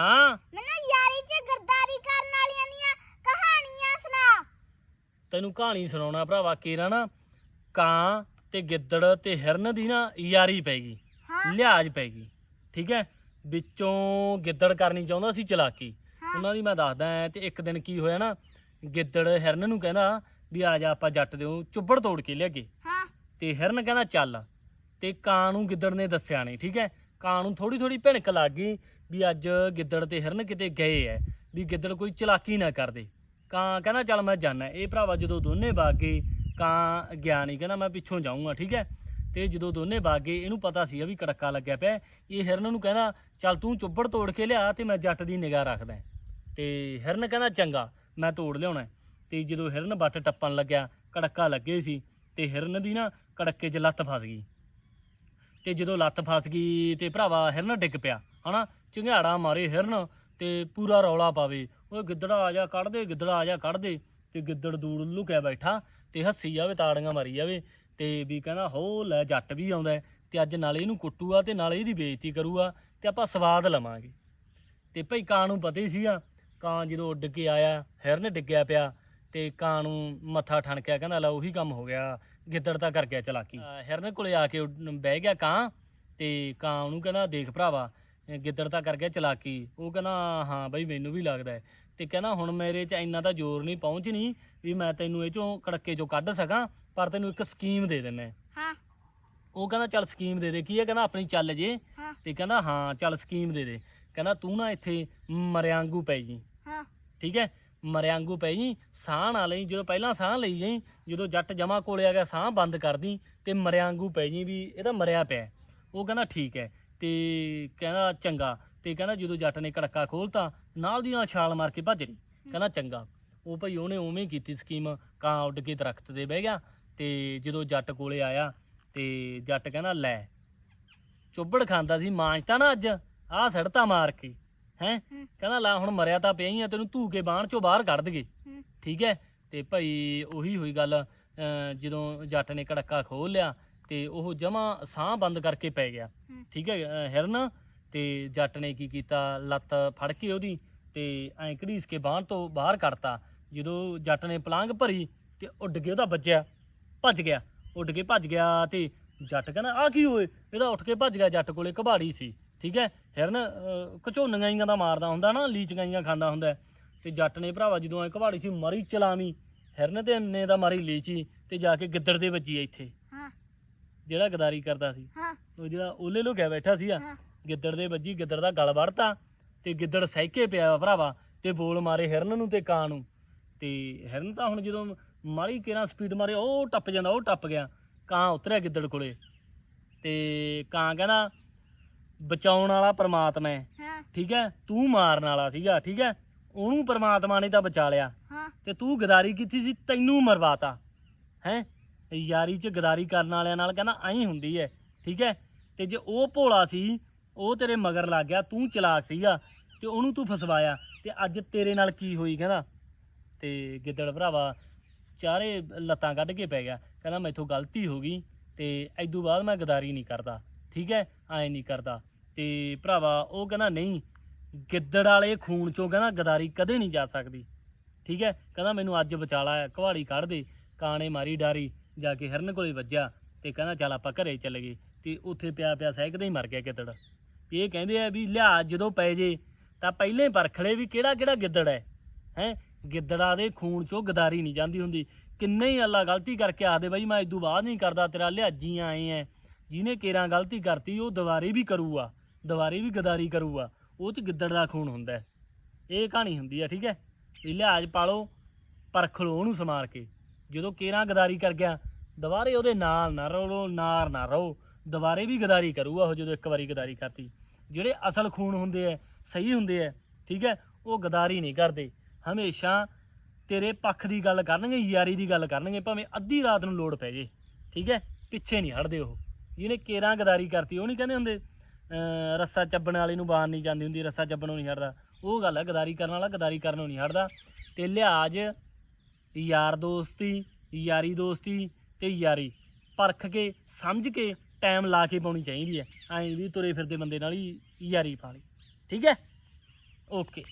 ਹਾਂ। ਮੈਨੂੰ ਯਾਰੀ 'ਚ ਗਰਦਾਰੀ ਕਰਨ ਵਾਲੀਆਂ ਦੀਆਂ ਕਹਾਣੀਆਂ ਸੁਣਾ। ਤੈਨੂੰ ਕਹਾਣੀ ਸੁਣਾਉਣਾ ਭਰਾਵਾ ਕੇਰਾ ਨਾ ਕਾਂ ਤੇ ਗਿੱਦੜ ਤੇ ਹਿਰਨ ਦੀ ਨਾ ਯਾਰੀ ਪੈ ਗਈ ਹਾਂ। ਲਿਹਾਜ਼ ਪੈ ਗਈ ਠੀਕ ਹੈ? ਵਿੱਚੋਂ ਗਿੱਦੜ ਕਰਨੀ ਚਾਹੁੰਦਾ ਸੀ ਚਲਾਕੀ। ਉਹਨਾਂ ਦੀ ਮੈਂ ਦੱਸਦਾ ਐ ਤੇ ਇੱਕ ਦਿਨ ਕੀ ਹੋਇਆ ਨਾ ਗਿੱਦੜ ਹਿਰਨ ਨੂੰ ਕਹਿੰਦਾ ਵੀ ਆ ਜਾ ਆਪਾਂ ਜੱਟ ਦਿਓ ਚੁੱਬੜ ਤੋੜ ਕੇ ਲਿਆਗੇ ਹਾਂ। ਤੇ ਹਿਰਨ ਕਹਿੰਦਾ ਚੱਲ। ਤੇ ਕਾਂ ਨੂੰ ਗਿੱਦੜ ਨੇ ਦੱਸਿਆ ਨਹੀਂ ਠੀਕ ਹੈ? ਕਾਂ ਨੂੰ ਥੋੜੀ ਥੋੜੀ ਭਿਣਕ ਲੱਗ ਗਈ ਵੀ ਅੱਜ ਗਿੱਦੜ ਤੇ ਹਿਰਨ ਕਿਤੇ ਗਏ ਐ, ਵੀ ਗਿੱਦੜ ਕੋਈ ਚਲਾਕੀ ਨਾ ਕਰਦੇ। ਕਾਂ ਕਹਿੰਦਾ, ਚੱਲ ਮੈਂ ਜਾਣਾ ਇਹ ਭਰਾਵਾ ਜਦੋਂ ਦੋਨੇ ਵਗ ਗਏ, ਕਾਂ ਗਿਆ ਨਹੀਂ ਕਹਿੰਦਾ, ਮੈਂ ਪਿੱਛੋਂ ਜਾਊਂਗਾ। ਠੀਕ ਹੈ ਤੇ ਜਦੋਂ ਦੋਨੇ ਵਗ ਗਏ, ਇਹਨੂੰ ਪਤਾ ਸੀ ਵੀ ਕੜੱਕਾ ਲੱਗਿਆ ਪਿਆ ਇਹ ਹਿਰਨ ਨੂੰ ਕਹਿੰਦਾ, ਚੱਲ ਤੂੰ ਚੁੱਬੜ ਤੋੜ ਕੇ ਲਿਆ ਤੇ ਮੈਂ ਜੱਟ ਦੀ ਨਿਗਾਹ ਰੱਖਦਾ ਤੇ ਹਿਰਨ ਕਹਿੰਦਾ, ਚੰਗਾ, ਮੈਂ ਤੋੜ ਲਿਆਉਣਾ ਤੇ ਜਦੋਂ ਹਿਰਨ ਬੱਟ ਟੱਪਣ ਲੱਗਿਆ, ਕੜੱਕਾ ਲੱਗੇ ਸੀ ਤੇ ਹਿਰਨ ਦੀ ਨਾ ਕੜੱਕੇ 'ਚ ਲੱਤ ਫਸ ਗਈ। ਤੇ ਜਦੋਂ ਲੱਤ ਫਸ ਗਈ ਤੇ ਭਰਾਵਾ ਹਿਰਨ ਡਿੱਗ ਪਿਆ। ਹਨਾ? ਚੰਗਿਆੜਾ ਮਾਰੇ ਹਿਰਨ ਤੇ ਪੂਰਾ ਰੌਲਾ ਪਾਵੇ। ਓਏ ਗਿੱਦੜਾ ਆ ਜਾ, ਕੱਢ ਦੇ, ਗਿੱਦੜਾ ਆ ਜਾ, ਕੱਢ ਦੇ। ਤੇ ਗਿੱਦੜ ਦੂੜ ਲੁਕਿਆ ਬੈਠਾ ਤੇ ਹੱਸੀ ਜਾਵੇ, ਤਾੜੀਆਂ ਮਾਰੀ ਜਾਵੇ ਤੇ ਵੀ ਕਹਿੰਦਾ, ਹੋ, ਲੈ, ਜੱਟ ਵੀ ਆਉਂਦਾ ਤੇ ਅੱਜ ਨਾਲੇ ਇਹਨੂੰ ਕੁੱਟੂਗਾ ਤੇ ਨਾਲੇ ਇਹਦੀ ਬੇਇੱਜ਼ਤੀ ਕਰੂਗਾ ਤੇ ਆਪਾਂ ਸਵਾਦ ਲਵਾਂਗੇ। ਤੇ ਭਈ ਕਾਂ ਨੂੰ ਪਤਾ ਹੀ ਸੀਗਾ, ਕਾਂ ਜਦੋਂ ਉੱਡ ਕੇ ਆਇਆ, ਹਿਰਨ ਡਿੱਗਿਆ ਪਿਆ ਤੇ ਕਾਂ ਨੂੰ ਮੱਥਾ ਠਣਕਿਆ, ਕਹਿੰਦਾ, ਲੈ, ਉਹੀ ਕੰਮ ਹੋ ਗਿਆ, ਗਿੱਦੜ ਤਾਂ ਕਰ ਗਿਆ ਚਲਾਕੀ। ਹਿਰਨ ਕੋਲੇ ਆ ਕੇ ਬਹਿ ਗਿਆ ਕਾਂ ਤੇ ਕਾਂ ਉਹਨੂੰ ਕਹਿੰਦਾ, ਦੇਖ ਭਰਾਵਾ ਗਿੱਦੜ ਤਾਂ ਕਰ ਗਿਆ ਚਲਾਕੀ। ਉਹ ਕਹਿੰਦਾ ਹਾਂ ਬਈ ਮੈਨੂੰ ਵੀ ਲੱਗਦਾ ਹੈ। ਤੇ ਕਹਿੰਦਾ ਹੁਣ ਮੇਰੇ 'ਚ ਇੰਨਾ ਤਾਂ ਜ਼ੋਰ ਨਹੀਂ ਪਹੁੰਚ ਨਹੀਂ ਵੀ ਮੈਂ ਤੈਨੂੰ ਇਹ ਚੋਂ ਕੜੱਕੇ ਚੋਂ ਕੱਢ ਸਕਾਂ ਪਰ ਤੈਨੂੰ ਇੱਕ ਸਕੀਮ ਦੇ ਦਿੰਦਾ ਹਾਂ। ਉਹ ਕਹਿੰਦਾ ਚੱਲ ਸਕੀਮ ਦੇ ਦੇ। ਕੀ ਹੈ? ਕਹਿੰਦਾ ਆਪਣੀ ਚੱਲ ਜੇ। ਹਾਂ। ਤੇ ਕਹਿੰਦਾ ਹਾਂ ਚੱਲ ਸਕੀਮ ਦੇ ਦੇ। ਕਹਿੰਦਾ ਤੂੰ ਨਾ ਇੱਥੇ ਮਰਿਆਂਗੂ ਪੈ ਜੀ ਹਾਂ। ਠੀਕ ਹੈ? ਮਰਿਆਂਗੂ ਪੈ ਜੀ ਸਾਹ ਨਾ ਲਈ ਜਦੋਂ ਪਹਿਲਾਂ ਸਾਹ ਲਈ ਜਾਈ ਜਦੋਂ ਜੱਟ ਜਮਾ ਕੋਲੇ ਆ ਗਿਆ ਸਾਹ ਬੰਦ ਕਰਦੀ ਤੇ ਮਰਿਆਂਗੂ ਪੈ ਜੀ ਵੀ ਇਹਦਾ ਮਰਿਆ ਪਿਆ ਹੈ। ਉਹ ਕਹਿੰਦਾ ਠੀਕ ਹੈ। ਤੇ ਕਹਿੰਦਾ ਚੰਗਾ ਤੇ ਕਹਿੰਦਾ ਜਦੋਂ ਜੱਟ ਨੇ ਕੜੱਕਾ ਖੋਲਤਾ ਨਾਲ ਦੀ ਨਾਲ ਛਾਲ ਮਾਰ ਕੇ ਭੱਜ ਰਹੀ ਕਹਿੰਦਾ ਚੰਗਾ। ਉਹ ਭਈ ਉਹਨੇ ਉਵੇਂ ਕੀਤੀ ਸਕੀਮ ਕਾਂ ਉੱਡ ਕੇ ਦਰਖਤ ਤੇ ਬਹਿ ਗਿਆ ਤੇ ਜਦੋਂ ਜੱਟ ਕੋਲੇ ਆਇਆ ਤੇ ਜੱਟ ਕਹਿੰਦਾ ਲੈ ਚੁੱਬੜ ਖਾਂਦਾ ਸੀ ਮਾਂਜਤਾ ਨਾ ਅੱਜ ਆਹ ਸੜਤਾ ਮਾਰ ਕੇ ਹੈ। ਕਹਿੰਦਾ ਲਾ ਹੁਣ ਮਰਿਆ ਤਾਂ ਪਿਆ ਹੀ ਆ ਤੈਨੂੰ ਧੂ ਕੇ ਬਾਣ ਚੋਂ ਬਾਹਰ ਕੱਢ ਦਗੇ। ਠੀਕ ਹੈ? ਤੇ ਭਾਈ ਉਹੀ ਹੋਈ ਗੱਲ ਜਦੋਂ ਜੱਟ ਨੇ ਕੜੱਕਾ ਖੋਲ ਲਿਆ ਤੇ ਉਹ ਜਮਾ ਸਾਹ ਬੰਦ ਕਰਕੇ ਪੈ ਗਿਆ। ਠੀਕ ਹੈ ਹਿਰਨ ਤੇ ਜੱਟ ਨੇ ਕੀ ਕੀਤਾ? ਲੱਤ ਫੜ ਕੇ ਉਹਦੀ ਤੇ ਐਂ ਘੜੀਸ ਕੇ ਬਾਹਰ ਤੋਂ ਬਾਹਰ ਕੱਢਤਾ। ਜਦੋਂ ਜੱਟ ਨੇ ਪਲਾਂਗ ਭਰੀ ਤੇ ਉੱਡ ਕੇ ਉਹਦਾ ਵੱਜਿਆ ਭੱਜ ਗਿਆ। ਉੱਡ ਕੇ ਭੱਜ ਗਿਆ ਤੇ ਜੱਟ ਕਹਿੰਦਾ ਆ ਕੀ ਹੋਏ ਇਹਦਾ ਉੱਠ ਕੇ ਭੱਜ ਗਿਆ ਜੱਟ ਕੋਲੇ ਕਬਾੜੀ ਸੀ। ਠੀਕ ਹੈ ਹਿਰਨ ਜਿਹੀਆਂ ਦਾ ਮਾਰਦਾ ਹੁੰਦਾ ਨਾ ਲੀਚੀਆਂ ਜਿਹੀਆਂ ਖਾਂਦਾ ਹੁੰਦਾ ਤੇ ਜੱਟ ਨੇ ਭਰਾਵਾ ਜਦੋਂ ਐ ਕਬਾੜੀ ਸੀ ਮਰੀ ਚਲਾਵੀਂ। ਹਿਰਨ ਤੇ ਨੇ ਦਾ ਮਾਰੀ ਲੀਚੀ ਤੇ ਜਾ ਕੇ ਗਿੱਦੜ ਦੇ ਵੱਜੀ ਇੱਥੇ। ਜਿਹੜਾ ਗਦਾਰੀ ਕਰਦਾ ਸੀ। ਹਾਂ। ਉਹ ਜਿਹੜਾ ਉਹਲੇ ਲੁਕਿਆ ਬੈਠਾ ਸੀਗਾ। ਹਾਂ। ਗਿੱਦੜ ਦੇ ਵੱਜੀ ਗਿੱਦੜ ਦਾ ਗਲ ਵੜਤਾ ਤੇ ਗਿੱਦੜ ਸਹਿਕੇ ਪਿਆ ਭਰਾਵਾ ਤੇ ਬੋਲ ਮਾਰੇ ਹਿਰਨ ਨੂੰ ਤੇ ਕਾਂ ਨੂੰ। ਤੇ ਹਿਰਨ ਤਾਂ ਹੁਣ ਜਦੋਂ ਮਾਰੀ ਕਿਰਾਂ ਸਪੀਡ ਮਾਰੇ ਉਹ ਟੱਪ ਜਾਂਦਾ ਉਹ ਟੱਪ ਗਿਆ। ਕਾਂ ਉਤਰਿਆ ਗਿੱਦੜ ਕੋਲੇ। ਤੇ ਕਾਂ ਕਹਿੰਦਾ ਬਚਾਉਣ ਵਾਲਾ ਪ੍ਰਮਾਤਮਾ ਹੈ। ਹਾਂ। ਠੀਕ ਹੈ? ਤੂੰ ਮਾਰਨ ਵਾਲਾ ਸੀਗਾ ਠੀਕ ਹੈ? ਉਹਨੂੰ ਪ੍ਰਮਾਤਮਾ ਨੇ ਤਾਂ ਬਚਾ ਲਿਆ। ਹਾਂ। ਤੇ ਤੂੰ ਗਦਾਰੀ ਕੀਤੀ ਸੀ ਤੈਨੂੰ ਮਰਵਾਤਾ। ਹੈ? ਯਾਰੀ 'ਚ ਗਦਾਰੀ ਕਰਨ ਵਾਲਿਆਂ ਨਾਲ ਕਹਿੰਦਾ ਐਂ ਹੁੰਦੀ ਹੈ ਠੀਕ ਹੈ ਤੇ ਜੇ ਉਹ ਭੋਲਾ ਸੀ, ਉਹ ਤੇਰੇ ਮਗਰ ਲੱਗ ਗਿਆ, ਤੂੰ ਚਲਾਕ ਸੀਗਾ, ਤੇ ਉਹਨੂੰ ਤੂੰ ਫਸਵਾਇਆ, ਤੇ ਅੱਜ ਤੇਰੇ ਨਾਲ ਕੀ ਹੋਈ ਕਹਿੰਦਾ? ਤੇ ਗਿੱਦੜ ਭਰਾਵਾ ਚਾਰੇ ਲੱਤਾਂ ਕੱਢ ਕੇ ਪੈ ਗਿਆ, ਕਹਿੰਦਾ ਮੈਥੋਂ ਗਲਤੀ ਹੋ ਗਈ, ਤੇ ਐਦੋਂ ਬਾਅਦ ਮੈਂ ਗਦਾਰੀ ਨਹੀਂ ਕਰਦਾ, ਠੀਕ ਹੈ ਐਂ ਨਹੀਂ ਕਰਦਾ। ਤੇ ਭਰਾਵਾ ਉਹ ਕਹਿੰਦਾ ਨਹੀਂ, ਗਿੱਦੜ ਵਾਲੇ ਖੂਨ ਚੋਂ ਕਹਿੰਦਾ ਗਦਾਰੀ ਕਦੇ ਨਹੀਂ ਜਾ ਸਕਦੀ, ਠੀਕ ਹੈ ਕਹਿੰਦਾ ਮੈਨੂੰ ਅੱਜ ਬਚਾਲਾ ਕੁਹਾੜੀ ਕੱਢ ਦੇ, ਕਾਣੇ ਮਾਰੀ ਡਾਰੀ ਜਾ ਕੇ ਹਿਰਨ ਕੋਲੇ ਵੱਜਿਆ ਤੇ ਕਹਿੰਦਾ ਚੱਲ ਆਪਾਂ ਘਰੇ ਚੱਲ ਗਏ। ਤੇ ਉੱਥੇ ਪਿਆ ਪਿਆ ਸਹਿਕਦੇ ਹੀ ਮਰ ਗਿਆ ਗਿੱਦੜ। ਇਹ ਕਹਿੰਦੇ ਆ ਵੀ ਲਿਆ ਜਦੋਂ ਪੈ ਜੇ, ਤਾਂ ਪਹਿਲੇ ਪਰਖਲੇ ਵੀ ਕਿਹੜਾ ਕਿਹੜਾ ਗਿੱਦੜ ਹੈ। ਹੈ? ਗਿੱਦੜਾ ਦੇ ਖੂਨ ਚੋਂ ਗਦਾਰੀ ਨਹੀਂ ਜਾਂਦੀ ਹੁੰਦੀ। ਕਿੰਨੇ ਹੀ ਅੱਲਾ ਗਲਤੀ ਕਰਕੇ ਆਖਦੇ ਬਾਈ ਮੈਂ ਇਦੋਂ ਬਾਅਦ ਨਹੀਂ ਕਰਦਾ, ਤੇਰਾ ਲਿਹਾਜੀ ਆਏ ਐ। ਜਿਹਨੇ ਕੇਰਾਂ ਗਲਤੀ ਕਰਤੀ, ਉਹ ਦੁਬਾਰੇ ਵੀ ਕਰੂਗਾ, ਦੁਬਾਰੇ ਵੀ ਗਦਾਰੀ ਕਰੂਗਾ। ਉਹ ਚ ਗਿੱਦੜ ਦਾ ਖੂਨ ਹੁੰਦਾ ਇਹ ਕਹਾਣੀ ਹੁੰਦੀ ਹੈ ਠੀਕ ਹੈ? ਇਹ ਲਿਹਾਜ਼ ਪਾਲੋ, ਪਰਖ ਲਓ ਉਹਨੂੰ ਸਮਾਰ ਕੇ। ਜਦੋਂ ਕੇਰਾਂ ਗਦਾਰੀ ਕਰ ਗਿਆ ਦੁਬਾਰੇ ਉਹਦੇ ਨਾਲ ਨਾ ਰਹੋ ਨਾਰ ਨਾ ਰਹੋ। ਦੁਬਾਰੇ ਵੀ ਗਦਾਰੀ ਕਰੂਗਾ ਉਹ ਜਦੋਂ ਇੱਕ ਵਾਰੀ ਗਦਾਰੀ ਕਰਤੀ। ਜਿਹੜੇ ਅਸਲ ਖੂਨ ਹੁੰਦੇ ਐ, ਸਹੀ ਹੁੰਦੇ ਐ, ਠੀਕ ਹੈ ਉਹ ਗਦਾਰੀ ਨਹੀਂ ਕਰਦੇ। ਹਮੇਸ਼ਾ ਤੇਰੇ ਪੱਖ ਦੀ ਗੱਲ ਕਰਨਗੇ, ਯਾਰੀ ਦੀ ਗੱਲ ਕਰਨਗੇ, ਭਾਵੇਂ ਅੱਧੀ ਰਾਤ ਨੂੰ ਲੋੜ ਪੈ ਜੇ, ਠੀਕ ਹੈ ਪਿੱਛੇ ਨਹੀਂ ਹਟਦੇ ਉਹ। ਜਿਹਨੇ ਕੇਰਾਂ ਗਦਾਰੀ ਕਰਤੀ, ਉਹ ਨਹੀਂ ਕਹਿੰਦੇ ਹੁੰਦੇ ਰੱਸਾ ਚੱਬਣ ਵਾਲੇ ਨੂੰ ਬਾਹਰ ਨਹੀਂ ਜਾਂਦੀ ਹੁੰਦੀ, ਰੱਸਾ ਚੱਬਣੋਂ ਨਹੀਂ ਹਟਦਾ। ਉਹ ਗੱਲ ਹੈ ਗਦਾਰੀ ਕਰਨ ਵਾਲਾ ਗਦਾਰੀ ਕਰਨੋਂ ਨਹੀਂ ਹਟਦਾ। ਤੇ ਲਿਹਾਜ਼ ਯਾਰ ਦੋਸਤੀ, ਯਾਰੀ ਦੋਸਤੀ ਤੇ ਯਾਰੀ ਪਰਖ ਕੇ, ਸਮਝ ਕੇ ਟਾਈਮ ਲਾ ਕੇ ਪਾਉਣੀ ਚਾਹੀਦੀ ਹੈ। ਐਂ ਵੀ ਤੁਰੇ ਫਿਰਦੇ ਬੰਦੇ ਨਾਲ ਹੀ ਯਾਰੀ ਪਾਣੀ ਠੀਕ ਹੈ? ਓਕੇ